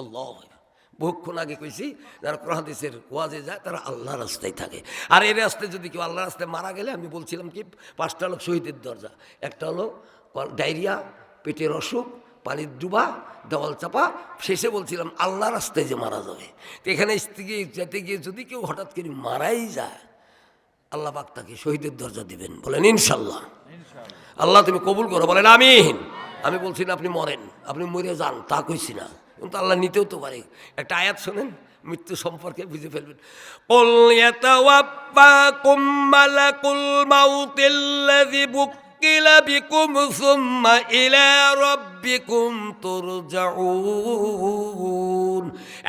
আল্লাহ। বহুক্ষণ আগে কইছি যারা কোরআদেশের ওয়াজে যায় তারা আল্লাহ রাস্তায় থাকে। আর এই রাস্তায় যদি কেউ আল্লাহ রাস্তায় মারা গেলে আমি বলছিলাম কি পাঁচটা হলো শহীদের দরজা। একটা হলো ডায়রিয়া পেটের অসুখ পানির ডুবা দেওয়াল চাপা। শেষে বলছিলাম আল্লাহ রাস্তায় যে মারা যাবে। তো এখানে থেকে যেতে গিয়ে যদি কেউ হঠাৎ করে মারাই যায় আল্লাহ পাক তাকে শহীদের দরজা দিবেন। বলেন ইনশাল্লাহ আল্লাহ তুমি কবুল করো বলেন আমিন। আমি বলছি না আপনি মরেন আপনি মরে যান তা কইছি না। কিন্তু আল্লাহ নিতেও তো পারে। একটা আয়াত শোনেন, মৃত্যু সম্পর্কে বুঝে ফেলবেন।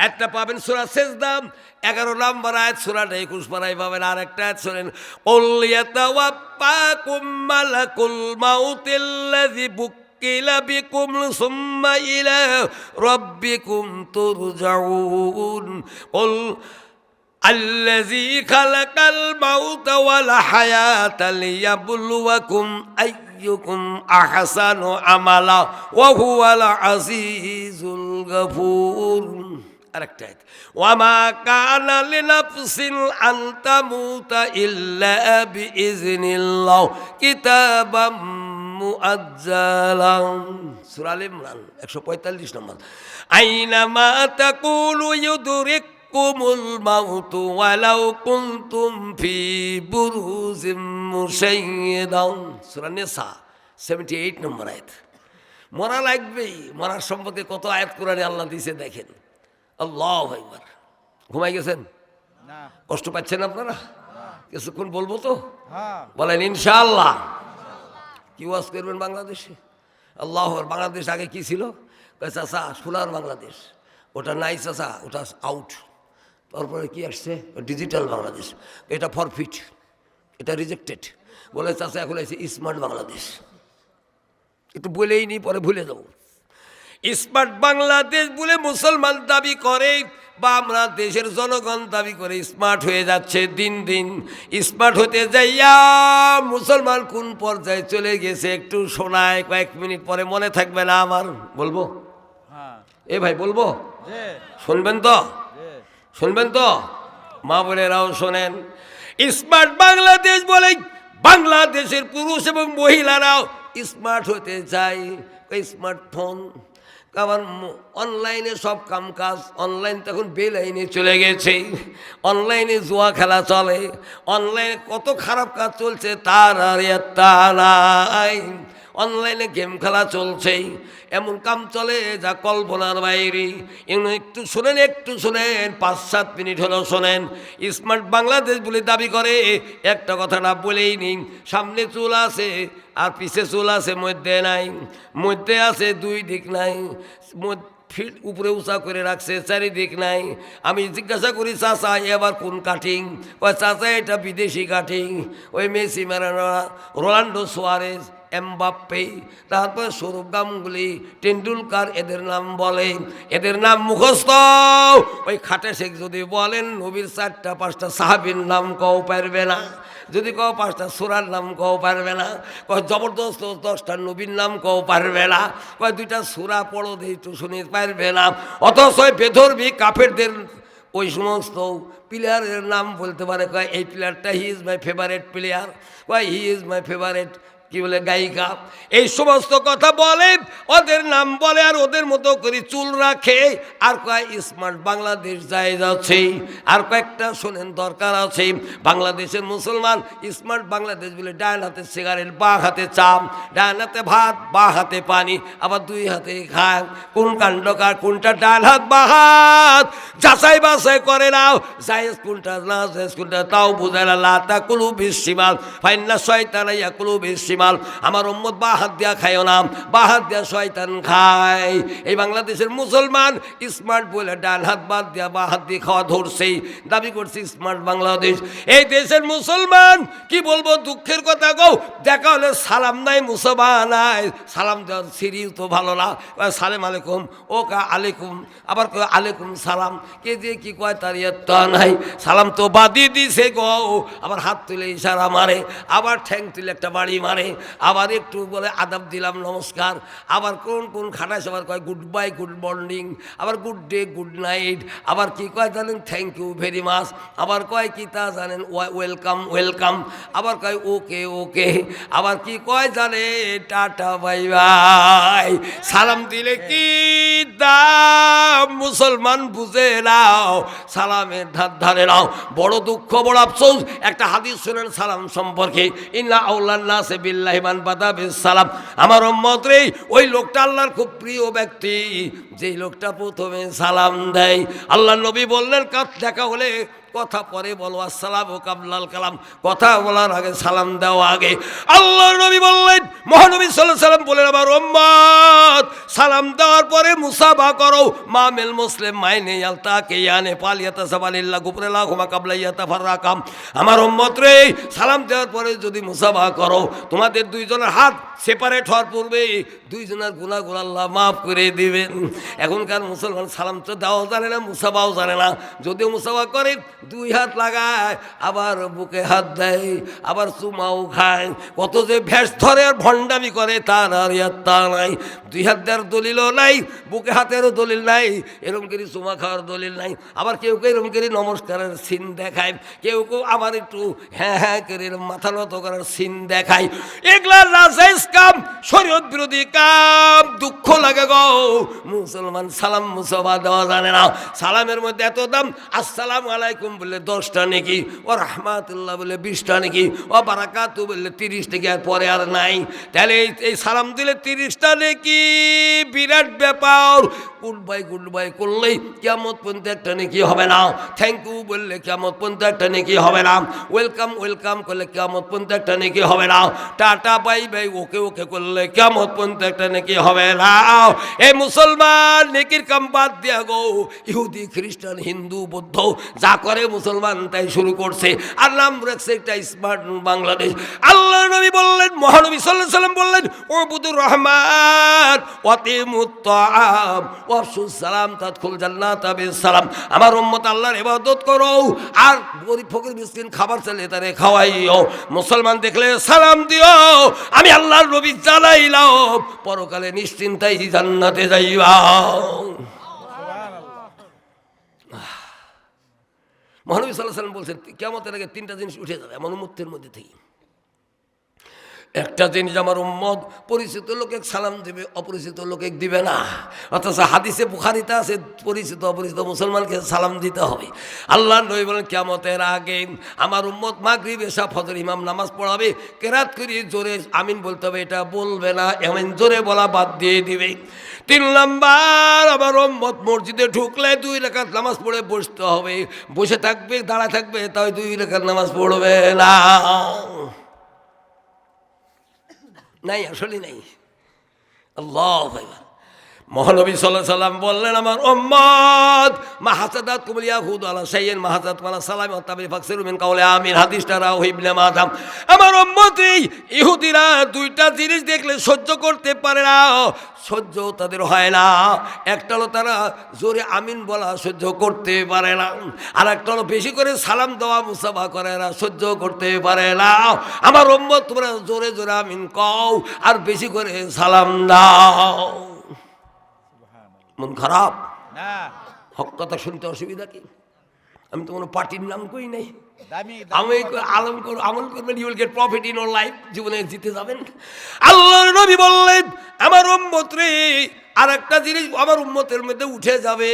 একটা পাবেন সূরা দাম এগারো নম্বর আয় সূরাটা একুশ বারাই পাবেন। আর একটা শোনেন শুনেন কুল ইয়াতাওয়াফাকুম মালাকুল মাউতিল্লাযী বুক بكل بكم ثم إلى ربكم ترجعون قل الذي خلق الموت والحياة ليبلوكم أيكم أحسن عملا وهو العزيز الغفور আরেকটা আয়াত। ওয়ামা কানা লিনাফসিন আন তামুতা ইল্লা বিইজনিল্লাহ কিতাবাম মুআজ্জালাম সূরা আল ইমরান 145 নম্বর। আইনামা তাকুলু ইউদরিকুমুল মাউত ওয়ালাউ কুনতুম ফি বুরুজিম মুশাইয়্যিদান সূরা নিসা 78 নম্বর আয়াত। মরা লাগবেই মরার সম্পর্কে কত আয়াত কোরআনে আল্লাহ দিয়েছে দেখেন। আল্লাহ একবার ঘুমাই গেছেন? কষ্ট পাচ্ছেন আপনারা? কিছুক্ষণ বলব তো? হ্যাঁ। বলেন ইনশাআল্লাহ। কি ওয়াজ করবেন বাংলাদেশে? আল্লাহ বাংলাদেশ আগে কি ছিল? চাচা, সোনার বাংলাদেশ। ওটা নাই চাচা, ওটা আউট তারপরে কি আসছে? ডিজিটাল বাংলাদেশ। এটা ফরফিট এটা রিজেক্টেড বলে, চাচা, এখন আছে স্মার্ট বাংলাদেশ। একটু বলেই নি, পরে ভুলে যাব। স্মার্ট বাংলাদেশ বলে মুসলমান দাবি করে বা আমরা দেশের জনগণ দাবি করে স্মার্ট হয়ে যাচ্ছে দিন দিন। স্মার্ট হতে যাইয়া মুসলমান কোন পর্যায়ে চলে গেছে একটু শোনায় কয়েক মিনিট পরে মনে থাকবে না আমার। বলব? হ্যাঁ। এ ভাই বলব? শুনবেন তো? শুনবেন তো? মা বোনেরাও শোনেন। স্মার্ট বাংলাদেশ বলে বাংলাদেশের পুরুষ এবং মহিলারাও স্মার্ট হতে চায়। স্মার্টফোন কারণ অনলাইনে সব কাম কাজ অনলাইন তখন বেলাইনে চলে গেছে। অনলাইনে জুয়া খেলা চলে। অনলাইনে কত খারাপ কাজ চলছে, তার আর নাই। অনলাইনে গেম খেলা চলছে। এমন কাম চলে যা কল্পনার বাইরে। এমন একটু শোনেন একটু শোনেন পাঁচ সাত মিনিট হলো শোনেন। স্মার্ট বাংলাদেশ বলে দাবি করে, একটা কথা না বলেই নিন, সামনে চুল আছে আর পিছে চুল আছে, মধ্যে নাই, মধ্যে আছে দুই দিক নাই ফিট উপরে উঁচা করে রাখছে, চারিদিক নাই। আমি জিজ্ঞাসা করি, চাচা, এবার কোন কাটিং? ওই চাচা, এটা বিদেশি কাটিং। ওই Messi Maradona Ronaldo Suarez, Mbappe, তারপরে সৌরভ গাঙ্গুলি, টেন্ডুলকার, এদের নাম বলে, এদের নাম মুখস্থ। ওই খাটে শেখ যদি বলেন, নবীর চারটা, পাঁচটা সাহাবির নাম কও পারবে না। যদি কও পাঁচটা সুরার নাম কও পারবে না, কয় জবরদস্ত দশটা নবীর নাম কও পারবে না, কয় দুইটা সুরা পড়ো দিয়ে তো শুনি পারবে না। অথচ বেধর্মী কাফেরদের ওই সমস্ত প্লেয়ারের নাম বলতে পারে, কয় এই প্লেয়ারটা he is my favourite player কয় হি ইজ মাই ফেভারেট কি বলে, গায়িকা? এই সমস্ত কথা বলে, ওদের নাম বলে আর ওদের মতো করে চুল রাখে। আর কয়, স্মার্ট বাংলাদেশ যায় যাচ্ছে আর কয়েকটা, শোনেন, দরকার আছে। বাংলাদেশের মুসলমান, স্মার্ট বাংলাদেশ বলে ডান হাতে সিগারেট, বা হাতে চাপ ডান হাতে ভাত, বা হাতে পানি, আবার দুই হাতে খায় কোন কাণ্ডকার কোনটা ডান হাত, বা হাত? যাচাই বাছাই করে নাও। জায়েজ কোনটা, না জায়েজ কোনটা, তাও বুঝায় না। লাতা কুলু বিশিমাল ফাইন্না শয়তানা ইয়া কুলু বিশিমাল আমার উম্মত বা হাত দিয়া খায়ও না, বা হাত দিয়া শয়তান খায়। এই বাংলাদেশের মুসলমান স্মার্ট বলে ডান হাত বাদ দিয়া বা হাত দিয়ে খাওয়া ধরছেই। দাবি করছে স্মার্ট বাংলাদেশ। এই দেশের মুসলমান, কি বলব দুঃখের কথা গো? দেখা হলে সালাম নাই মুসলমান নাই। সালাম দেওয়ার সিরিজ তো ভালো না। সালেম আলাইকুম, ও কা আলাইকুম, আবার কয় আলাইকুম সালাম। কে দিয়ে কি কয় তার ইয়ত্তা নাই। সালাম তো বাদি দিছে গো। আবার হাত তুলে ইশারা মারে, আবার ঠ্যাং তুলে একটা বাড়ি মারে। আবার একটু বলে আদাব দিলাম, নমস্কার। আবার কোন কোন খাটায় সবার কয়, গুড বাই, গুড মর্নিং। আবার, গুড ডে, গুড নাইট। আবার কি কয় জানেন, থ্যাংক ইউ ভেরি মাচ। আবার কয়, কি তা জানেন ওয়েলকাম ওয়েলকাম। আবার কয়, ওকে ওকে। আবার কি কয় জানে টাটা, বাই বাই। সালাম দিলে কি মুসলমান বুঝে নাও, সালামের ধার ধারে নাও। বড় দুঃখ, বড় আফসোস, একটা হাদিস শুনেন সালাম সম্পর্কে। ইন্না সে সালাম আমার মতরে রে, ওই লোকটা আল্লাহর খুব প্রিয় ব্যক্তি। যে লোকটা প্রথমে সালাম দেয় আল্লাহ নবী বললেন কাজ দেখা হলে কথা পরে বলো, আসসালাম ও কাবলাল কালাম। কথা বলার আগে সালাম দেওয়া আগে। আল্লাহ নবী বললেন, মহানবী সাল্লাহ সাল্লাম বলেন, আমার ওম্মত সালাম দেওয়ার পরে মুসাফা করো। মা মেল মুসলিম মাইনে আলতা কে ইয়ানে পালিয়াতা সাবালিল্লাহ গুপরে লাঘুমা কাবলাইয়াতা ফাররাকাম আমার ওম্মত রে, সালাম দেওয়ার পরে যদি মুসাফা করো, তোমাদের দুইজনের হাত সেপারেট হওয়ার পূর্বে দুইজনের গুণাগুণ আল্লাহ মাফ করে দিবেন। এখনকার মুসলমান সালাম তো দেওয়াও জানে না, মুসাফাও জানে না। যদিও মুসাফা করে, দুই হাত লাগায়, আবার বুকে হাত দেয়, আবার চুমাও খায়। কত যে ভ্যাস ধরে আর ভণ্ডামি করে, তার আর তা নাই। দুই হাত দেওয়ার দলিলও নাই, বুকে হাতেরও দলিল নাই, এরকম করে চুমা খাওয়ার দলিল নাই। আবার কেউ কেউ এরকম করে নমস্কারের সিন দেখায়, কেউ কেউ আবার একটু হ্যাঁ হ্যাঁ করে মাথা নত করার সিন দেখায়। এগুলা রাজাইজ কাম শরীয়ত বিরোধী কাম দুঃখ লাগে গো। মুসলমান সালাম মুসবা দেওয়া জানে না। সালামের মধ্যে এত দাম, আসসালাম আলাইকুম বললে দশটা নাকি, ও রহমাতুল্লাহ বলে বিশটা নাকি, ও বারাকাতু বললে তিরিশ নাকি, আর পরে আর নাই। তাহলে এই সালাম দিলে তিরিশটা নাকি, বিরাট ব্যাপার। গুড বাই গুড বাই করলেই কেমত পর্যন্ত একটা নাকি হবে না। থ্যাংক ইউ বললে কেমত পর্যন্ত একটা নাকি হবে না। ওয়েলকাম ওয়েলকাম করলে কেমত পর্যন্ত একটা নাকি হবে না। Tata bye bye okay okay করলে কেমত পর্যন্ত একটা নাকি হবে না। এ মুসলমান, নেকির কাম বাদ দিয়া গো। ইহুদি, খ্রিস্টান, হিন্দু, বৌদ্ধ, যা করে মুসলমান তাই শুরু করছে। আর নাম রাখছে একটা স্মার্ট বাংলাদেশ। আল্লাহ নবী বললেন, মহানবী সাল্লাহ সাল্লাম বললেন ও বুদুর রহমান অতি মুত্তাম ওয়াফসুস সালাম, তাদখুল জান্নাত সালাম। আমার উম্মত আল্লাহর ইবাদত করো, আর গরিব ফকির মিসকিন খাবার চাইলে তারে খাওয়াইও। মুসলমান দেখলে সালাম দিও, আমি আল্লাহর নবী জানাইলাম, পরকালে নিশ্চিন্তাই জান্নাতে যাইবা। মহানবী সাল্লাহ সাল্লাম বলছেন কেমতের আগে তিনটা জিনিস উঠে যাবে, এমন উম্মতের মধ্যে থেকে। একটা জিনিস আমার উম্মত পরিচিত লোকে সালাম দেবে, অপরিচিত লোকে দিবে না। অথচ হাদিসে বুখারিতে আছে, পরিচিত অপরিচিত মুসলমানকে সালাম দিতে হবে। আল্লাহ নবী বলেন কেমতের আগে আমার উম্মত মাগরিব এসা ফজর, ইমাম নামাজ পড়াবে, কেরাত করি, জোরে আমিন বলতে হবে, এটা বলবে না, এমন জোরে বলা বাদ দিয়ে দিবে। তিন নাম্বার, আমার উম্মত মসজিদে ঢুকলে দুই রেখাত নামাজ পড়ে বসতে হবে। বসে থাকবে দাঁড়া থাকবে, তাই দুই রেখাত নামাজ পড়বে না। নাই আসলে নাই। আল্লাহ মহানবী সাল্লাহ সাল্লাম বললেন, আমার ওম্মদ মাহাসাদাত কুমলিয়া হুদ আলা সাইয়েন মাহাসাদ মালা সালাম তাবির ফাকসির মিন কাউলে আমিন, হাদিসটা রাও ইবনে মাদাম আমার এই ইহুদিরা দুইটা জিনিস দেখলে সহ্য করতে পারে না, সহ্য তাদের হয় না। একটা হলো তারা জোরে আমিন বলা সহ্য করতে পারে না আর একটা হলো বেশি করে সালাম দেওয়া, মুসাফা করে না সহ্য করতে পারে না। আমার ওম্মদ তোমরা জোরে জোরে আমিন কও, আর বেশি করে সালাম দাও। মন খারাপ? হক কথা শুনতে অসুবিধা কি? আমি তো কোনো পার্টির নাম কই নাই। আমি আলম করব আমল করবেন you'll get profit in our life জীবনে জিতে যাবেন। আল্লাহর নবী বললেন আমার উম্মত রে আর একটা জিনিস আমার উম্মতের মধ্যে উঠে যাবে।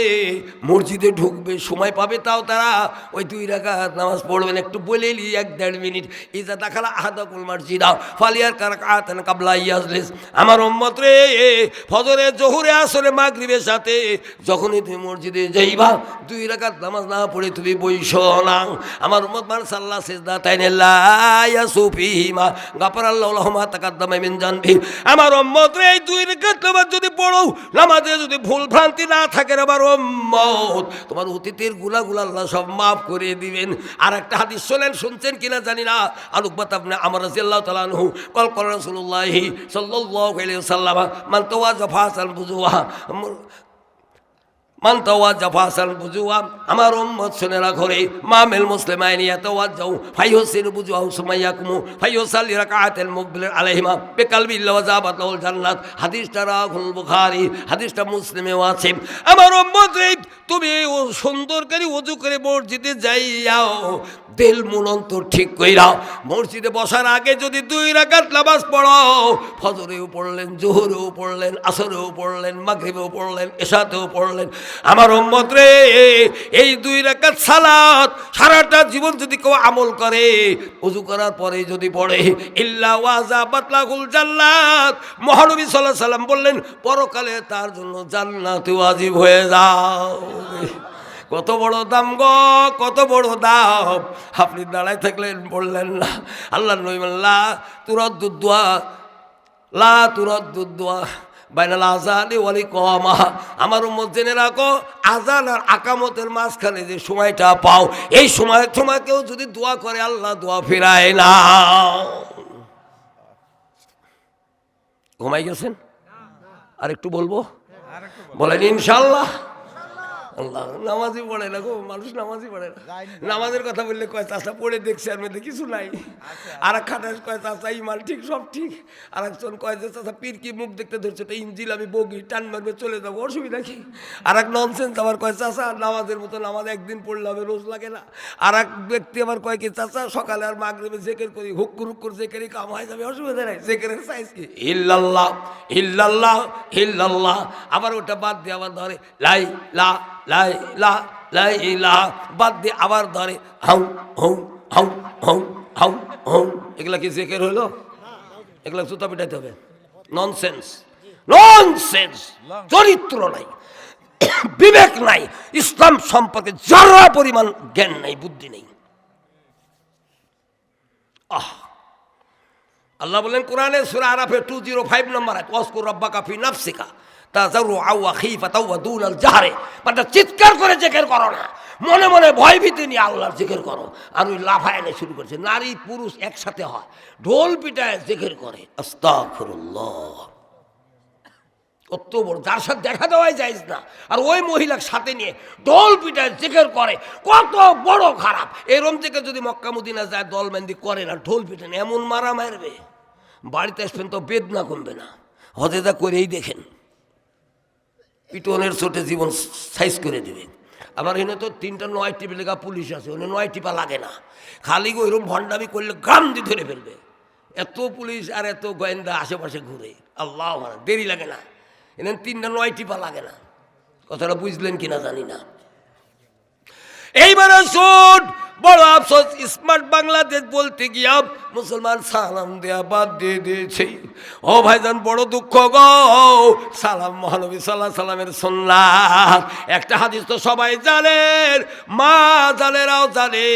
মসজিদে ঢুকবে, সময় পাবে তাও তারা। ওই দুই রাকাত নামাজ পড়বেন, একটু বলে নি এক দেড় মিনিট। ইজা দেখালা আহাদা কুলমার জিদা ফালিয়ার কারাকাতেন কাবলা ইয়াজলিস। আমার উম্মত রে ফজরে জহুরে আসরে মাগরিবের সাথে যখনই তুমি মসজিদে যাইবা, দুই রাকাত নামাজ না পড়ে তুমি বইস না। আমার উম্মত মান সাল্লাহ সেজদা তাইনে লায়া সুফিমা গাপার আল্লাহ তাকাদ্দামা মিন জানবি। আমার উম্মত রে, এই দুই রাকাত যদি পড়ো নামাজে যদি ভুল ভ্রান্তি না থাকে আবার উম্মত, তোমার অতীতের গুলাগুলা আল্লাহ সব মাফ করে দিবেন। আর একটা হাদিস শোনেন, শুনছেন কিনা জানি না। আলুকবাত আপনি আমার রাজিয়াল্লাহ তালানহু কল কর রসুল্লাহি সাল্লাহ সাল্লামা মান জফা ফাসাল বুজুহা মান তাওয়াজ্জা ফাসান বুজুয়া, আমার উম্মত শুনে রাখো রে, মামিল মুসলিমাইনি ইয়াতাওয়াজ্জাউ ফাইহুসিন বুজুয়াহু সুমাইয়াকুমু ফাইয়ুসাল্লি রাকাআতাল মুকবিলিন আলাইহিমা বিকালবি লাওয়াজাবাত লাহুল জান্নাত, হাদিসটা রাহুল বুখারী, হাদিসটা মুসলিমেও আছে। আমার উম্মত রে, তুমি সুন্দর করে ওযু করে মসজিদে যাইয়াও দিল মুনন্ত ঠিক কইরাও মসজিদে বসার আগে যদি দুই রাকাত নামাজ পড়ো, ফজরেও পড়লেন, জোহরেও পড়লেন, আসরেও পড়লেন, মাগরিবেও পড়লেন, এশাতেও পড়লেন। আমার উম্মত রে, এই দুই রাকাত সালাত সারাটা জীবন যদি কেউ আমল করে, উজু করার পরে যদি পড়ে, ইল্লা ওয়াজা বাতলাগুল জান্নাত। মহানবী সাল্লাহ সাল্লাম বললেন, পরকালে তার জন্য জান্নাত ওয়াজিব হয়ে যাও। কত বড় দাম গো, কত বড় দাম। আপনি দাঁড়ায় থাকলেন, বললেন না। আল্লাহ নইমাল্লা তুরদ্দুদ্দোয়া লা তুরদ্দুদ্দোয়া বাইনাল আজানি ওয়ালি কমা আমার উম্মত জেনে রাখো আজান আর আকামতের মাঝখানে যে সময়টা পাও, এই সময় তোমাকেও যদি দোয়া করে, আল্লাহ দোয়া ফিরায় না। ঘুমাই গেছেন? আর একটু বলব? বলেন ইনশাল্লাহ আল্লাহ। নামাজই পড়ে না গো মানুষ নামাজই পড়ে না। নামাজের কথা বললে কয় চাষা পড়ে দেখছে আর মধ্যে কিছু নাই। আর এক খাটাস কয় চাষা ইমান ঠিক সব ঠিক? আর একজন কয় যে চাষা পীর কি মুখ দেখতে ধরছে? তো ইঞ্জিল আমি বগি টান মারবে চলে যাব অসুবিধা কি? আর এক ননসেন্স আবার কয় চাষা নামাজের মতো নামাজ একদিন পড়লে হবে রোজ লাগে না। আর এক ব্যক্তি আবার কয় কি চাষা সকালে আর মাগরেবে জেকের করি হুক্কুর হুক্কুর জেকেরই কাম হয়ে যাবে অসুবিধা নাই জেকেরের সাইজ কি? ইল্লাল্লাহ ইল্লাল্লাহ ইল্লাল্লাহ। আবার ওটা বাদ দিয়ে আবার ধরে লাই লা লাই বাদ দিয়ে আবার ধরে, হাউ হৌ হাউ হৌ হাউ হৌ এগুলা কি জেকের হলো এগুলা জুতা পিটাইতে হবে। ননসেন্স ননসেন্স চরিত্র নাই। বিবেক নাই। ইসলাম সম্পর্কে যারা পরিমাণ জ্ঞান নাই, বুদ্ধি নেই। আহ! আল্লাহ বলেন কোরআনে সুরা আরাফে টু জিরো ফাইভ নম্বর আছে অস্কুর রব্বা কাফি নাফসিকা। জাহারে। মানে চিৎকার করে জেকের করো না। মনে মনে ভয় ভীতি নিয়ে আল্লাহর জেকের করো। আর ওই লাফায় এনে শুরু করছে। নারী পুরুষ একসাথে হয়। ঢোল পিটায় জেকের করে। আস্তাগফিরুল্লাহ। কত বড় যার সাথে দেখা দেওয়াই যায় না। আর ওই মহিলার সাথে নিয়ে দল পিটায় জেকের করে। কত বড় খারাপ। এরম থেকে যদি মক্কা মদিনা যায় দল মেন্দি করে না, ঢোল পিটেন এমন মারা মারবে। বাড়িতে আসবেন তো বেদনা কমবে না। হজেদা করেই দেখেন। পিটনের চোটে জীবন সাইজ করে দেবে। আমার এনে তো তিনটা নয় টিপে লেখা পুলিশ আছে ওনে নয় টিপা লাগে না। খালি ওইরকম ভণ্ডামি করলে গ্রাম দিয়ে ধরে ফেলবে। এত পুলিশ আর এত গোয়েন্দা আশেপাশে ঘুরে। আল্লাহ দেরি লাগে না। এনে তিনটা নয় টিপা লাগে না। কথাটা বুঝলেন কিনা জানি না। এইবারে শুন বড় আফসোস, স্মার্ট বাংলাদেশ বলতে গিয়া মুসলমান সালাম দেয়া বাদ দিয়ে দিয়েছে। ও ভাইজান, বড় দুঃখ গো। সালাম মহানবী সাল্লাহ সাল্লামের সন্ন্যাস একটা হাদিস তো সবাই জানেন, মা জানেরাও জানে।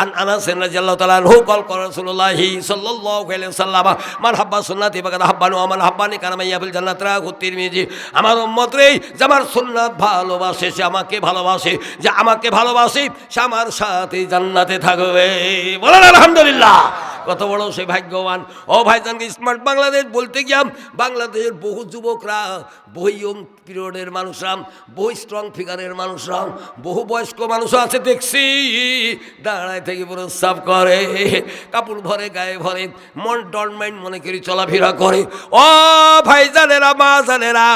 আন আনাস রাদিয়াল্লাহু তাআলা আনহু কল করা রাসূলুল্লাহি সাল্লাল্লাহু আলাইহি ওয়াসাল্লাম, মান হাব্বা সুন্নাতি বাকাদ হাব্বানু আমার হাব্বানি কানামাইয়া ফিল জান্নাত রাহু তিরমিজি। আমার উম্মত রে, যে আমার সুন্নাত ভালোবাসে, সে আমাকে ভালোবাসে, যে আমাকে ভালোবাসে, সে আমার সাথে জান্নাতে থাকবে। বলেন আলহামদুলিল্লাহ। কত বড় সে ভাগ্যবান। ও ভাইজানকে স্মার্ট বাংলাদেশ বলতে গিয়াম বাংলাদেশের বহু যুবকরা, বহু ইয়ং পিরিয়ডের মানুষরা বহু স্ট্রং ফিগারের মানুষরা বহু বয়স্ক মানুষও আছে দেখছি। দাঁড়ায় থেকে প্রস্রাব করে, কাপড় ভরে, গায়ে ভরে, মন ডরমেন্ট মনে করি চলাফেরা করে। ও ভাই জানেরা মা জানেরা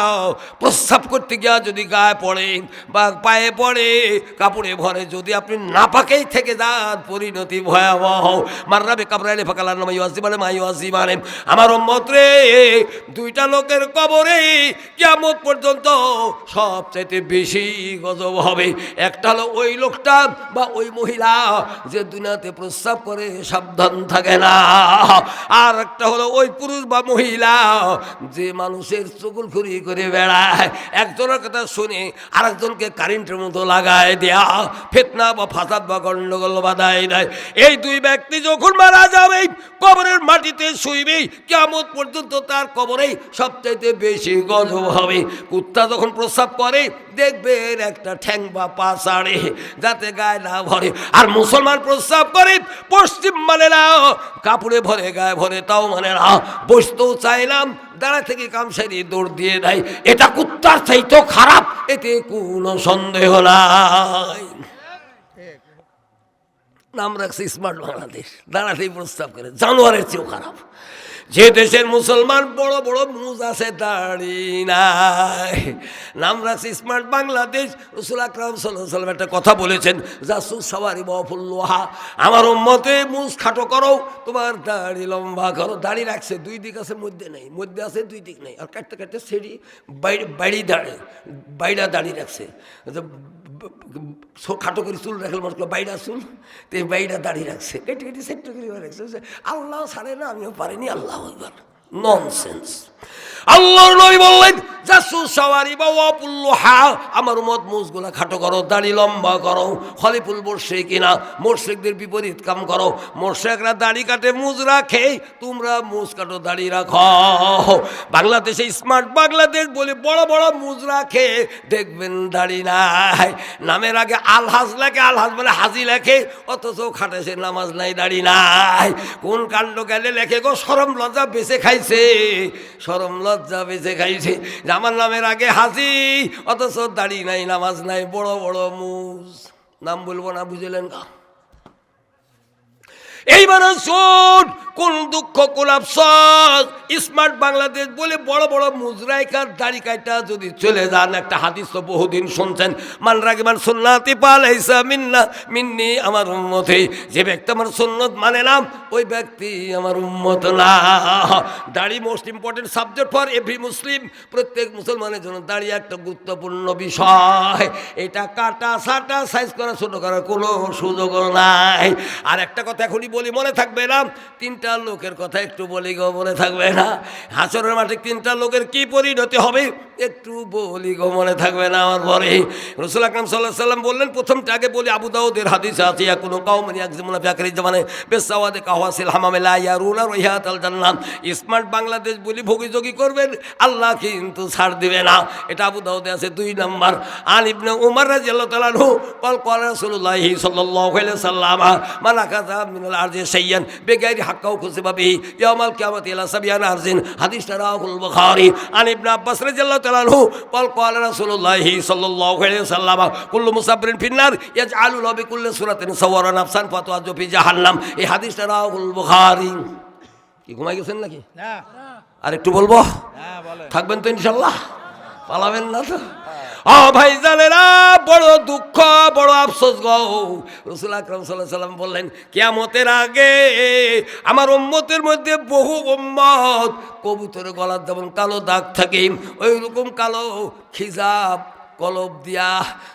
প্রস্রাব করতে গিয়া যদি গায়ে পড়ে, বা পায়ে পড়ে, কাপড়ে ভরে যদি আপনি না নাপাকেই থেকে যান, পরিণতি ভয়াবহ। মাররাবে কাপড়াইলে ফাঁকালার নাম ইউসিমানে মা ইউসিমানে আমার উম্মত রে, দুইটা লোকের কবরে কেমন পর্যন্ত সবচাইতে বেশি গজব হবে। একটা হলো ওই লোকটা বা ওই মহিলা যে দুনিয়াতে প্রস্রাব করে, সাবধান থাকে না। আর একটা হলো ওই পুরুষ বা মহিলা যে মানুষের চকুল খুরি করে বেড়ায়। একজনের কথা শুনে আরেকজনকে কারেন্টের মতো লাগায় দেয়া। ফেতনা বা ফাসাদ বা গন্ডগোল বাধায় দেয়। এই দুই ব্যক্তি যখন মারা যাবে, কবরের মাটিতে শুইবে কেমন পর্যন্ত তার কবরে সবচাইতে বেশি গজব হবে। কুত্তা যখন প্রস্রাব করে দেখবেন একটা ঠ্যাং বা পা ছাড়ে, যাতে গায়ে না ভরে। আর মুসলমান প্রস্রাব করে, পশ্চিম মানে না, কাপড়ে ভরে, গায়ে ভরে, তাও মানে না। বসতেও চাইলাম দাঁড়া থেকে কামসারি দৌড় দিয়ে দেয়। এটা কুত্তার চাইতেও খারাপ, এতে কোনো সন্দেহ নাই। নাম রাখছে স্মার্ট বাংলাদেশ। দাঁড়াতেই প্রস্তাব করে। জানোয়ারের চেয়েও খারাপ। যে দেশের মুসলমান বড় বড় মুজ আছে, দাড়ি নাই। নাম রাখছে স্মার্ট বাংলাদেশ। রসুল আকরাম সাল্লাম একটা কথা বলেছেন, জাসু সবারই বফুল্লোহা আমার মতে মুজ খাটো করো, তোমার দাড়ি লম্বা করো। দাড়ি রাখছে, দুই দিক আছে, মধ্যে নেই। মধ্যে আছে, দুই দিক নেই। আর কাটতে কাটতে সেটি বাইরে বাইরে দাঁড়ে বাইরা দাড়ি রাখছে। খাটো করে চুল রাখলে মনে করল, বাইরা চুল, তো বাইরা দাঁড়িয়ে রাখছে। কেটে কেটে সেট করে রাখছে। আল্লাহ ছাড়ে না, আমিও পারিনি, আল্লাহ এবার ননসেন্স আল্লাহর নবী বললেন জাসু সওয়ারি বা ওয়াপুল্লোহা আমার মত মুজগুলা খাটো করো, দাড়ি লম্বা করো, খলিফুল বর্ষে কিনা মোর্শেকদের বিপরীত কাম করো। মোর্শেকরা দাড়ি কাটে, মুজ রাখে, তোমরা মুজ কাটো, দাড়ি রাখো। বাংলাদেশে স্মার্ট বাংলাদেশ বলে বড় বড় মুজ রাখে, দেখবেন দাড়ি নাই। নামের আগে আলহাজ লাগে আলহাজ বলে হাজি লেখে, অথচ খাটেছে নামাজ নাই, দাড়ি নাই। কোন কাণ্ড গেলে লেখে, গো, সরম লজ্জা, বেঁচে খাইছে। সরম লজ্জা বেঁচে খাইছে। আমার নামের আগে হাসি, অথচ দাড়ি নাই, নামাজ নাই, বড় বড় মুজ। নাম বলব না, বুঝলেন কা এইবার শোন, কোন দুঃখ আফসোস। স্মার্ট বাংলাদেশ বলে বড় বড় মুজরাইকার দাড়ি কাটা যদি চলে যান, একটা হাদিস তো বহুদিন শুনছেন, মান রাগিমান সুন্নাতি পালাইসা মিন্না, মিন্নি আমার উম্মতে। যে ব্যক্তি আমার সুন্নত মানে না, ওই ব্যক্তি আমার উন্মত না। দাড়ি most important subject for every Muslim প্রত্যেক মুসলমানের জন্য দাড়ি একটা গুরুত্বপূর্ণ বিষয়। এটা কাটা, সাটা সাইজ করা, ছোটো করার কোনো সুযোগ নাই। আর একটা কথা এখনই বলি, মনে থাকবে না? তিনটা লোকের কথা একটু বলি গো, মনে থাকবে না? হাসরের মাঠে তিনটা লোকের কি পরিণতি হবে? একটু বলি গো, মনে থাকবে না আমার পরে। রসুল আকরাম সাল্লাহ সাল্লাম বললেন, প্রথমটা আগে বলি, আবু দাউদের হাদিস আছে ইয়া কোনো কাউ মানে একজন ফ্যাকারি জামানে, বেসাওয়াদে কাহাসিল হামামেলা ইয়া রুনা রহিয়াত আল জান্নাম স্মার্ট বাংলাদেশ বলি, ভোগীযোগী করবেন, আল্লাহ কিন্তু ছাড় দিবে না। এটা আবু দাউদে আছে, দুই নম্বর। আল ইবনে উমার রাজিয়াল্লাহু তাআলা কল কল রাসূলুল্লাহি সাল্লাল্লাহু আলাইহি সাল্লাম মালাকাতা মিনাল وسلم من أخذ من الأرض شيئا بغير حقه كسب به يوم القيامة إلى سبعين أرض حديث رواه البخاري عن ابن عباس رضي الله تعالى عنه قال قال رسول الله صلى الله عليه وسلم كل مصبر في النار يجعل له بكل سورة صور نفسا فتوجه في جهنم এই হাদিসটা রাহুল বুখারী কি ঘুমাই গেছেন নাকি না আর একটু বলবো না বলেন থাকবেন তো ইনশাল্লাহ পালাবেন না তো ও ভাই জানেরা, বড় দুঃখ, বড় আফসোস গো। রসুল আকরম সাল্লাহ সাল্লাম বললেন, কেয়ামতের আগে আমার উম্মতের মধ্যে বহু উম্মত কবুতরের গলার যেমন কালো দাগ থাকে ওই রকম কালো খিজাব কলব দিয়া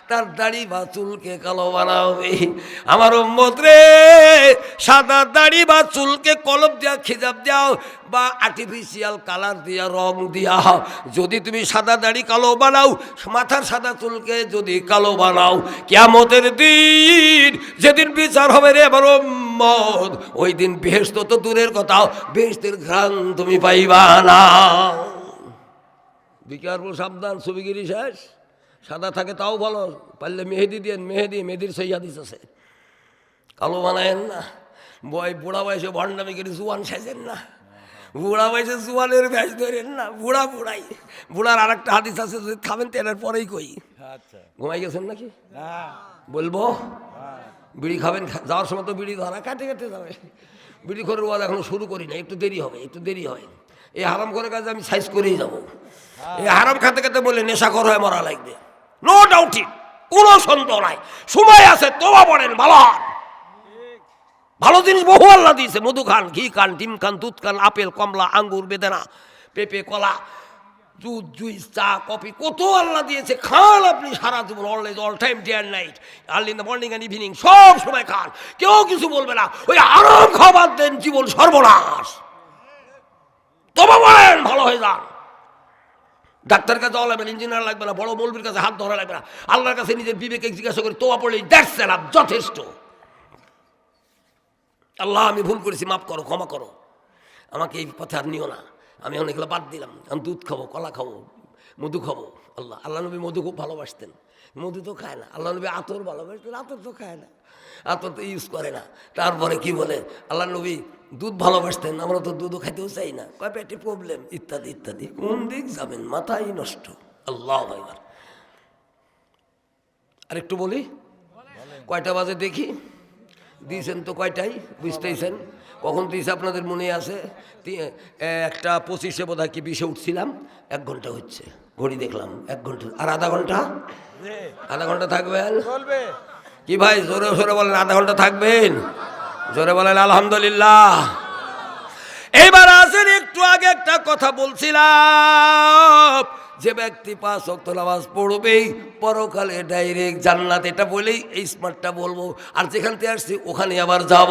তার দাড়ি বা চুলকে কালো বানাবে। আমার উম্মত রে, সাদা দাড়ি বা চুলকে কলব দিয়া, খিজাব দাও বা আর্টিফিশিয়াল কালার দিয়া, রং দিয়া। যদি তুমি সাদা দাড়ি কালো বানাও, মাথার সাদা চুলকে যদি কালো বানাও কেমতের দিন যেদিন বিচার হবে রে আমার উম্মত, ওই দিন বেহেস্ত তো দূরের কথা বেহেস্তের ঘ্রাণ তুমি পাইবা না। বিকারপুর সাবধান ছবিগিরি শেষ। সাদা থাকে তাও ভালো পারলে মেহেদি দিয়ে মেহেদি মেহেদির সেই হাদিস আছে। কালো বানায়েন না বয় বুড়া বয়সে ভণ্ডামি করে জুয়ান সাজেন না। বুড়া বয়সে জুয়ানের ব্যাস ধরেন না বুড়া বুড়াই। বুড়ার আর একটা হাদিস আছে যদি খাবেন তেলের পরেই কই। আচ্ছা। ঘুমাই গেছেন নাকি? বলব? বিড়ি খাবেন যাওয়ার সময় তো বিড়ি ধরা কাটে কাটে যাবে। বিড়ি করে ওয়াজ এখনও শুরু করি না একটু দেরি হবে একটু দেরি হয় এই হারাম করে কাজে আমি সাইজ করেই যাব। এই হারাম খাতে খাতে বলে নেশা কর হয়ে মরা লাগবে। নো ডাউট ইট কোনো সন্দেহ নাই সময় আছে, তোবা পড়েন, ভালো হন। ভালো জিনিস বহু আল্লাহ দিয়েছে। মধু খান, ঘি খান, ডিম খান, দুধ খান, আপেল, কমলা, আঙ্গুর, বেদানা, পেঁপে, কলা, দুধ জুইস চা, কফি, কত আল্লাহ দিয়েছে। খান আপনি সারা জীবন always all time day and night early in the morning and evening সব সময় খান। কেউ কিছু বলবে না। ওই আরাম খাবার দেন, জীবন সর্বনাশ। তবে বলেন ভালো হয়ে যান। ডাক্তার কাছে যাওয়া লাগবে ইঞ্জিনিয়ার লাগবে না, বড় মৌলবীর কাছে হাত ধরা লাগবে না। আল্লাহর কাছে নিজের বিবেকে জিজ্ঞাসা করে তোয়া পড়লেই দেখছে না যথেষ্ট। আল্লাহ, আমি ভুল করেছি, মাফ করো, ক্ষমা করো। আমাকে এই পথে আর নিও না। আমি অনেকগুলো বাদ দিলাম। আমি দুধ খাব, কলা খাব, মধু খাব। আল্লাহ আল্লাহ নবী মধু খুব ভালোবাসতেন। মধু তো খায় না। আল্লাহ নবী আতর ভালোবাসতেন, আতর তো খায় না। আতর তো ইউজ করে না। তারপরে কি বলে? আল্লাহ নবী দুধ ভালোবাসতেন আমরা তো দুধও খাইতেও চাই না। কয় পেটে প্রবলেম ইত্যাদি ইত্যাদি। কোন দিক যাবেন? মাথাই নষ্ট। আল্লাহ ভাইবার আর একটু বলি কয়টা বাজে দেখি? দিয়েছেন তো কয়টাই? বুঝতেইছেন কখন দিয়েছে আপনাদের মনে আছে? একটা পঁচিশে বোধ হয় কি বিশে উঠছিলাম? এক ঘণ্টা হচ্ছে। ঘড়ি দেখলাম এক ঘণ্টা। আর আধা ঘণ্টা? আধা ঘণ্টা থাকবেন? কি ভাই জোরে জোরে বলেন আধা ঘণ্টা থাকবেন? জোরে বলেন আলহামদুলিল্লাহ। এবার আসেন একটু আগে একটা কথা বলছিলাম। যে ব্যক্তি পাঁচ অক্ত নামাজ পড়বেই, পরকালে ডাইরেক্ট জান্নাত, এটা বলেই এই স্মার্টটা বলব। আর যেখান থেকে আসছি, ওখানে আবার যাব।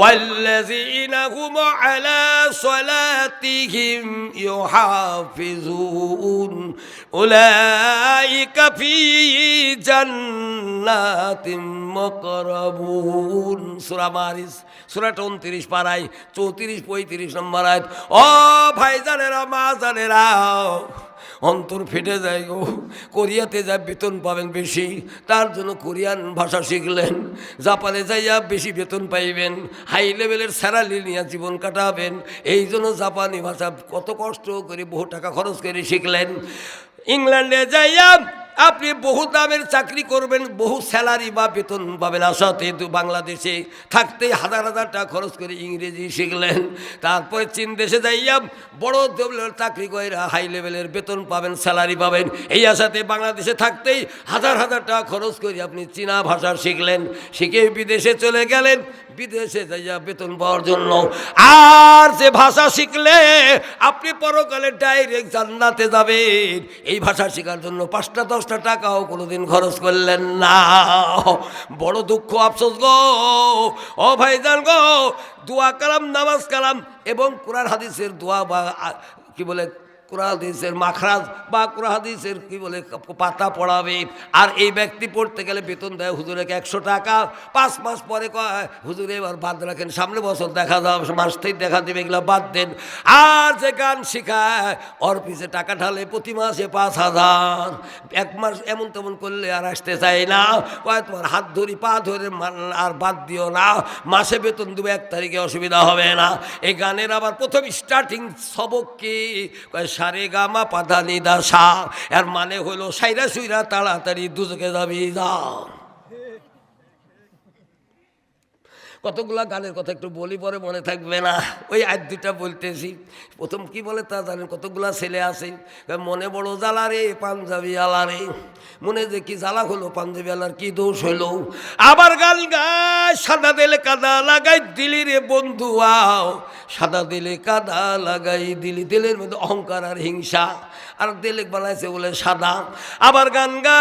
ওয়াল্লাযীনা হুম আলা সালাতিহিম ইউহাফিজুন, উলাইকা ফি জান্নাতিম মুকরাবুন। সূরা মারিস সূরাটা 29 পারায় 34 35 নম্বর আয়াত। ও ভাইজানেরা, মা জানেরা অন্তর ফেটে যায় গো। কোরিয়াতে যা বেতন পাবেন বেশি, তার জন্য কোরিয়ান ভাষা শিখলেন। জাপানে যাইয়া বেশি বেতন পাইবেন, হাই লেভেলের স্যালারি নিয়ে জীবন কাটাবেন। এই জন্য জাপানি ভাষা কত কষ্ট করে বহু টাকা খরচ করে শিখলেন। ইংল্যান্ডে যাইয়া আপনি বহু দামের চাকরি করবেন বহু স্যালারি বা বেতন পাবেন। আসাতে বাংলাদেশে থাকতেই হাজার হাজার টাকা খরচ করে ইংরেজি শিখলেন। তারপরে চীন দেশে যাইয়া বড় লেভেলের চাকরি করে হাই লেভেলের বেতন পাবেন স্যালারি পাবেন। এই আশাতে বাংলাদেশে থাকতেই হাজার হাজার টাকা খরচ করে আপনি চীনা ভাষা শিখলেন। শিখে বিদেশে চলে গেলেন, বিদেশে যাইয়া বেতন পাওয়ার জন্য। আর যে ভাষা শিখলে আপনি পরকালে ডাইরেক্ট জান্নাতে যাবেন। এই ভাষা শেখার জন্য পাঁচটা দশটা টাকাও কোনোদিন খরচ করলেন না। বড় দুঃখ আফসোস গো। ও ভাই জান গো, দোয়া কালাম, নামাজ কালাম এবং কোরআন হাদিসের দোয়া বা কি বলে কোরআন হাদিসের মাখরাজ বা কোরআন হাদিসের কি বলে, পাতা পড়াবে। আর এই ব্যক্তি পড়তে গেলে বেতন দেয় হুজুরেকে একশো টাকা। পাঁচ মাস পরে কয়, হুজুরে, এবার বাদ রাখেন, সামনে বছর দেখা যাবে, মাস থেকে দেখা দেবে, এগুলো বাদ দেন। আর যে গান শেখায় পিছে টাকা ঢালে প্রতি মাসে পাঁচ হাজার। এক মাস এমন তেমন করলে আর আসতে চাই না। কয়, তোমার হাত ধরি, পা ধরে আর বাদ দিও না। মাসে বেতন দেবে, এক তারিখে অসুবিধা হবে না। এই গানের আবার প্রথম স্টার্টিং সবক কি? কয় সারে গামা পাধানি দাসা এর মানে হলো সাইরা সুইরা তাড়াতাড়ি দুজকে যাবি যা। কতগুলা গানের কথা একটু বলি, পরে মনে থাকবে না। ওই আজ দুটা বলতেছি। প্রথম কি বলে, তা জানেন, কতগুলা ছেলে আছে। মনে বড় জ্বালা রে, পাঞ্জাবি আলা রে। মনে যে কি জ্বালা হলো, পাঞ্জাবি আলার কি দোষ হলো। আবার গান গায় সাদা দিলে কাদা লাগাই দিলি রে, বন্ধু, আও। সাদা দিলে কাদা লাগাই দিলি, দিলের মধ্যে অহংকার আর হিংসা। আর দিলে বানাইছে বলে সাদা। আবার গান গা,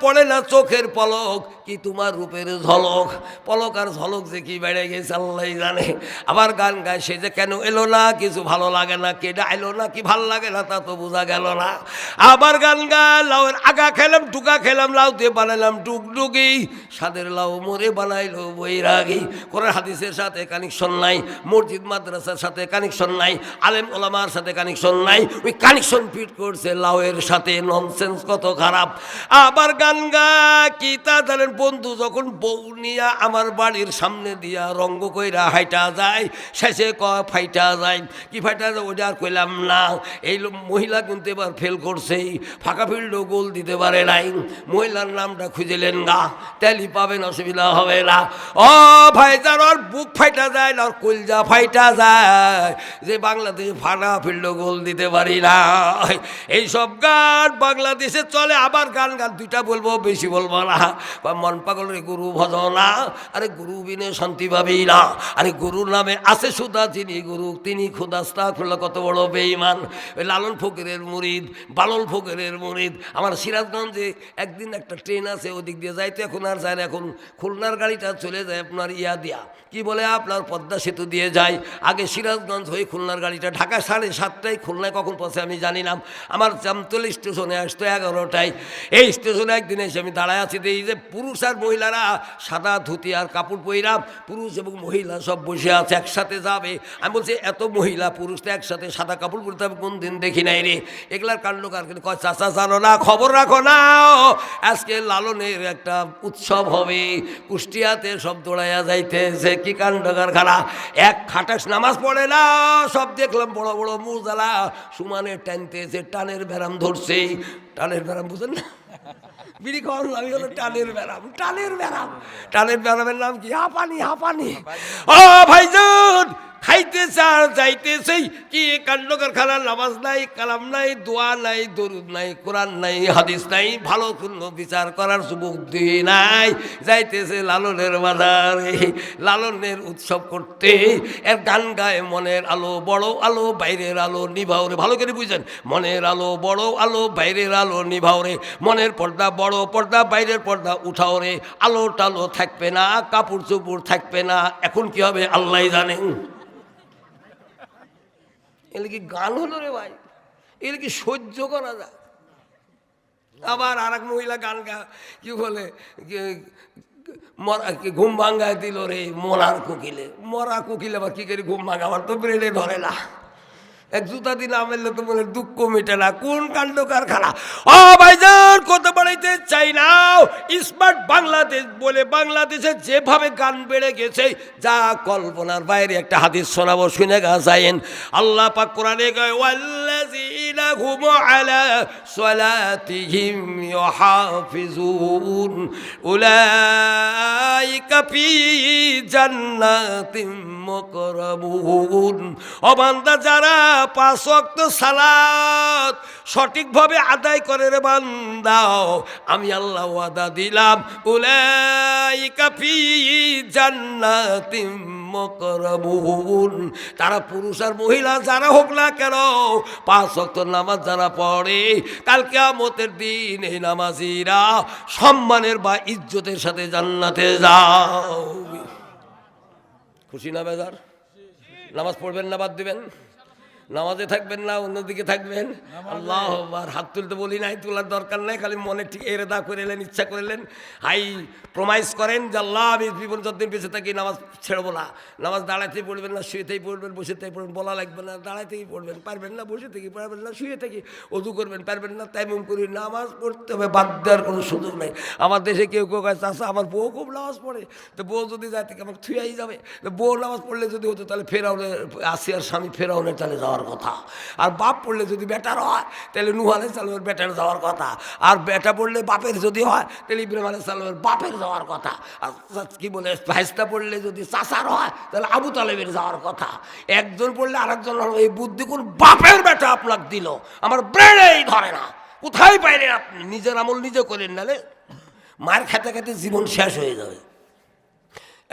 পড়ে না চোখের পলক, কি তোমার রূপের ঝলক? পলক আর ঝলক যে কি বেড়ে গেছে, আল্লাহ জানে। আবার গান গায়, সে যে কেন এলো না, কিছু ভালো লাগে না কে এলো না, কি ভালো লাগে না, তা তো বোঝা গেল না। আবার গান গা লাউয়ের আগা খেলাম, টুকা খেলাম, লাউ দিয়ে বানাইলাম টুকটুকি সাদের লাউ মোরে বানাইলো বৈরাগী। কোরআন হাদিসের সাথে কানেকশন নাই, মসজিদ মাদ্রাসার সাথে কানেকশন নাই, আলেম ওলামার সাথে কানেকশন নাই। ওই কানেকশন ফিট করছে লাউয়ের সাথে ননসেন্স কত খারাপ। আবার গান গা কি তা জানেন বন্ধু, যখন বউ নিয়া আমার বাড়ির সামনে দিয়া রঙ্গ কইরা হাইটা যায়, শেষে ক ফাইটা যায়। কি ফাইটা যায় ওইটা আর কইলাম না। এই মহিলা কিন্তু এবার ফেল করছে ফাঁকা ফিল্ডও গোল দিতে পারে নাই। মহিলার নামটা খুঁজেলেন গা তেলি পাবেন, অসুবিধা হবে না। ও ভাই, যার ওর বুক ফাইটা যায় না ওর কলজা ফাইটা যায়। যে বাংলাদেশে ফাঁকা ফিল্ডও গোল দিতে পারি না। এইসব গান বাংলাদেশে চলে, আবার গান গান দুইটা বলব, বেশি বলব না। বা মন পাগলের গুরু ভজনা। আরে গুরু বিনে শান্তি পাবেই না আরে গুরুর নামে আছে সুদা, যিনি গুরু, তিনি খুদাস্তা, খুললো কত বড় বেঈমান। ওই লালন ফকিরের মুরিদ বালল ফকিরের মুরিদ। আমার সিরাজগঞ্জে একদিন একটা ট্রেন আছে, ওদিক দিয়ে যাইতে এখন আর যায় না, এখন খুলনার গাড়িটা চলে যায় আপনার ইয়া দিয়া কি বলে, আপনার পদ্মা সেতু দিয়ে যায়। আগে সিরাজগঞ্জ হয়ে খুলনার গাড়িটা ঢাকা সাড়ে সাতটায়, খুলনায় কখন পৌঁছে আমি জানি না। আমার জামতলি স্টেশনে আসতো এগারোটায়। এই স্টেশনে একদিন এসে আমি দাঁড়ায় আছি এই যে পুরুষ আর মহিলারা সাদা ধুতি আর কাপড় পইরা পুরুষ এবং মহিলা সব বসে আছে, একসাথে যাবে। আমি বলছি, এত মহিলা, পুরুষ তো একসাথে সাদা কাপড় পরতে হবে, কোন দিন দেখি নাই রে? এগুলার কাণ্ড কার কয়, চাচা, জানো না, খবর রাখো না আজকে লালনের একটা উৎসব হবে। কুষ্টিয়াতে সব দৌড়াইয়া যাইতেছে, কি কাণ্ড কারখানা? এক খাটাস নামাজ পড়ে না, সব দেখলাম বড় বড় মুজালা, সুমানের টানতেছে, টানের ব্যারাম ধরছে। টানের ব্যারাম বুঝেন না? বিড়ি খাওয়ার নামই হলো টানের ব্যারাম টানের ব্যারাম। টানের ব্যারামের নাম কি? হাঁপানি। হাঁপানি। ও ভাইজান! খাইতে আর যাইতেছে কি কাণ্ড কারখানার নামাজ নাই, কালাম নাই, দোয়া নাই, দরুদ নাই, কোরআন নাই, হাদিস নাই, ভালো কোনো বিচার করার সুবুদ্ধি নাই। যাইতেছে লালনের বাজারে, লালনের উৎসব করতে। এর গান গায় মনের আলো, বড় আলো, বাইরের আলো, নিভাওরে। ভালো করে বুঝছেন? মনের আলো, বড় আলো, বাইরের আলো, নিভাওরে। মনের পর্দা, বড় পর্দা, বাইরের পর্দা উঠাও রে আলো টালো থাকবে না, কাপড় চোপড় থাকবে না। এখন কি হবে? আল্লাহ জানেন। এগুলো কি গান হলো রে ভাই? এলে কি সহ্য করা যায়? আবার আর এক মহিলা গান গা, কি বলে মরা ঘুম ভাঙ্গায় দিল রে, মরার কোকিলে। মরা কোকিলে আবার কি করি ঘুম ভাঙা আমার তো ব্রেনে ধরে না। এক জুতা দিন আমেলে তো বলে, দুঃখ মেটে না, কোন কাণ্ড কারখানা ও ভাইজান, কত বাড়াইতে চাই না। স্মার্ট বাংলাদেশ বলে বাংলাদেশে যেভাবে গান বেড়ে গেছে, যা কল্পনার বাইরে একটা হাদিস শোনাবো, শুনে গা আল্লাহ পাক কোরআনে গায় ওয়াল্লাযীনা হুম আলা সালাতিহিম ইউহাফিজুন, উলাইকা ফি জান্নাতিম মুকরামুন। ও বান্দা, যারা পাঁচ সালাত সঠিকভাবে আদায় করে রে বান্দাও আমি আল্লাহ ওয়াদা দিলাম, উলাইকা ফি জান্নাতিম তারা পুরুষ আর মহিলা, যারা হোক না কেন, পাঁচ নামাজ যারা পড়ে, কাল কিয়ামতের দিন এই নামাজিরা সম্মানের বা ইজ্জতের সাথে জান্নাতে যাও। খুশি না বেজার? নামাজ পড়বেন না, বাদ দিবেন? নামাজে থাকবেন না অন্যদিকে থাকবেন। আল্লাহ আর হাত তুলতে বলি নাই তোলার দরকার নাই খালি মনে ঠিক এরেদা করিলেন ইচ্ছা করিলেন হাই প্রমাইজ করেন যে আল্লাহ আমি জীবন যতদিন বেঁচে থাকি নামাজ ছেড়বো না। নামাজ দাঁড়াতেই পড়বেন না শুয়েতেই পড়বেন বসে বসেতেই পড়বেন বলা লাগবে না দাঁড়াতেই পড়বেন। পারবেন না বসে থেকে পারবেন না শুয়ে থেকে অজু করবেন পারবেন না তাইমুম করি নামাজ পড়তে হবে বাদ দেওয়ার কোনো সুযোগ নেই। আমার দেশে কেউ কেউ কাছে আসা আমার বউ খুব নামাজ পড়ে। তো বউ যদি যায় থেকে আমাকে থুয়াই যাবে। তো বউ নামাজ পড়লে যদি হতো তাহলে ফেরাউনের আসিয়ার স্বামী ফেরাউনের তাহলে যাওয়ার কথা। আর বাপ পড়লে যদি বেটার হয়, তাহলে নুহ আলাই সালামের বেটার যাওয়ার কথা। আর বেটা পড়লে বাপের যদি হয়, তাহলে ইব্রাহিম আলাই সালামের বাপের যাওয়ার কথা। আর কি বলে ভাইস্তা পড়লে যদি চাষার হয়, তাহলে আবু তালেবের যাওয়ার কথা। একজন পড়লে আরেকজন এই বুদ্ধি কোন বাপের বেটা আপনাকে দিল। আমার ব্রেনেই ধরে না। কোথায় পাইলেন আপনি? নিজের আমল নিজে করেন নালে মার খেতে খেতে জীবন শেষ হয়ে যাবে।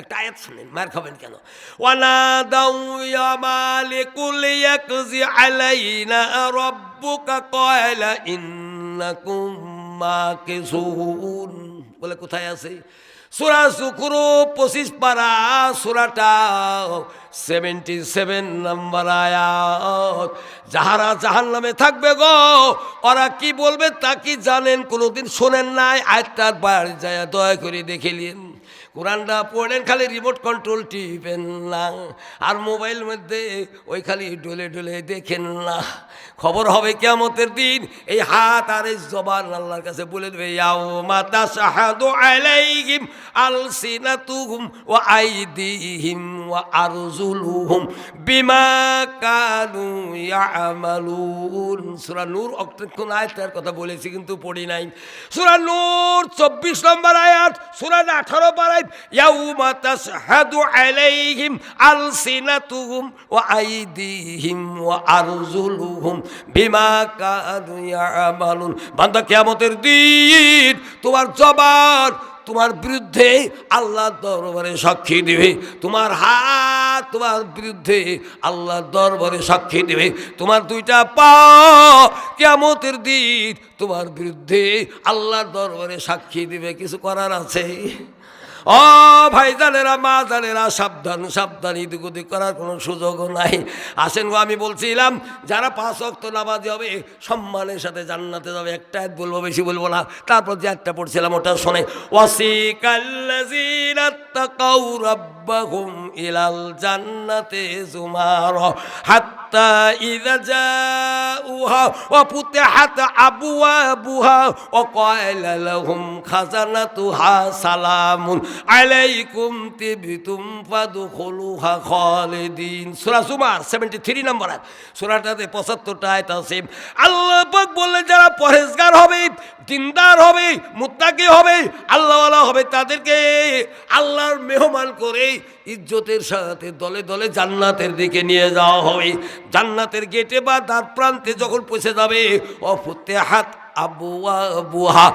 একটা আয়াত শুনেন, মার খাবেন কেন? ওয়ানা দাউ ইয়া মালিকুল ইয়াকজি আলাইনা রাব্বুকা ক্বালা ইন্নাকুম মাকিসুন। বলে কোথায় আছে? সুরা সুকুরু পঁচিশ পারা, সুরাটা সেভেন্টি সেভেন নাম্বার আয়াত। যাহারা জাহান নামে থাকবে গো, ওরা কি বলবে তা কি জানেন? কোনোদিন শোনেন নাই। আয়তার বাড়ি যায় দয়া করে দেখেলিন কোরআনটা পড়েন, খালি রিমোট কন্ট্রোল টিপেন না। আর মোবাইল মধ্যে ওই খালি ডলে ডলে দেখেন না। খবর হবে কেমতের দিন, এই হাত আর এই জবান আল্লাহর কাছে বলে দেবে ইয়াও মাতা শাহাদু আলাইহিম আলসিনাতুহুম ওয়া আইদিহিম ওয়া আরজুলুহুম বিমা কানু ইয়ামালুন। সূরা নূর অক্ষণ আয়াতের কথা বলেছি কিন্তু পড়ি নাই। সূরা নূর 24 নম্বর আয়াত, সূরা 18 পারায় ইয়াউমা তাশহাদু আরজুলুহুম বিমা দিন তোমার জবান তোমার বিরুদ্ধে আল্লাহ দরবারে সাক্ষী দিবে। তোমার হাত তোমার বিরুদ্ধে আল্লাহ দরবারে সাক্ষী দিবে। তোমার দুইটা পা কেমতের দিন তোমার বিরুদ্ধে আল্লাহ দরবারে সাক্ষী দিবে। কিছু করার আছে? ও ভাই জানেরা মা জানেরা সাবধান সাবধান ইদিক ওদিক করার কোনো সুযোগও নাই। আসেন গো, আমি বলছিলাম, যারা পাঁচ অক্ত নামাজি হবে, সম্মানের সাথে জান্নাতে যাবে, একটা এক বলব, বেশি বলব না। তারপর যে একটা পড়ছিলাম, ওটা শোনে, ওয়াসিকাল্লাযীনা তাকাউ রাব্বাহুম ইলাল জান্নাতি জুমার হাত্তা ওয়া ফুতিহাত আবওয়াবুহা ওয়া ক্বালা লাহুম খাজানাতুহা সালামুন আলাইকুম তিবতুম ফাদখুলুহা খালিদিন। সূরা জুমার 73 নম্বর সূরাটাতে 75টা আয়াত আছে। আল্লাহ পাক বলে যারা পরহেজগার হবে, দিনদার হবে, মুত্তাকি হবে, আল্লাহওয়ালা হবে তাদেরকে আল্লাহর মেহমান করে ইজ্জতের সাথে দলে দলে জান্নাতের দিকে নিয়ে যাওয়া হবে। জান্নাতের গেটে বা দ্বার প্রান্তে যখন পৌঁছে যাবে, অফুতে হাত আবু আবুহা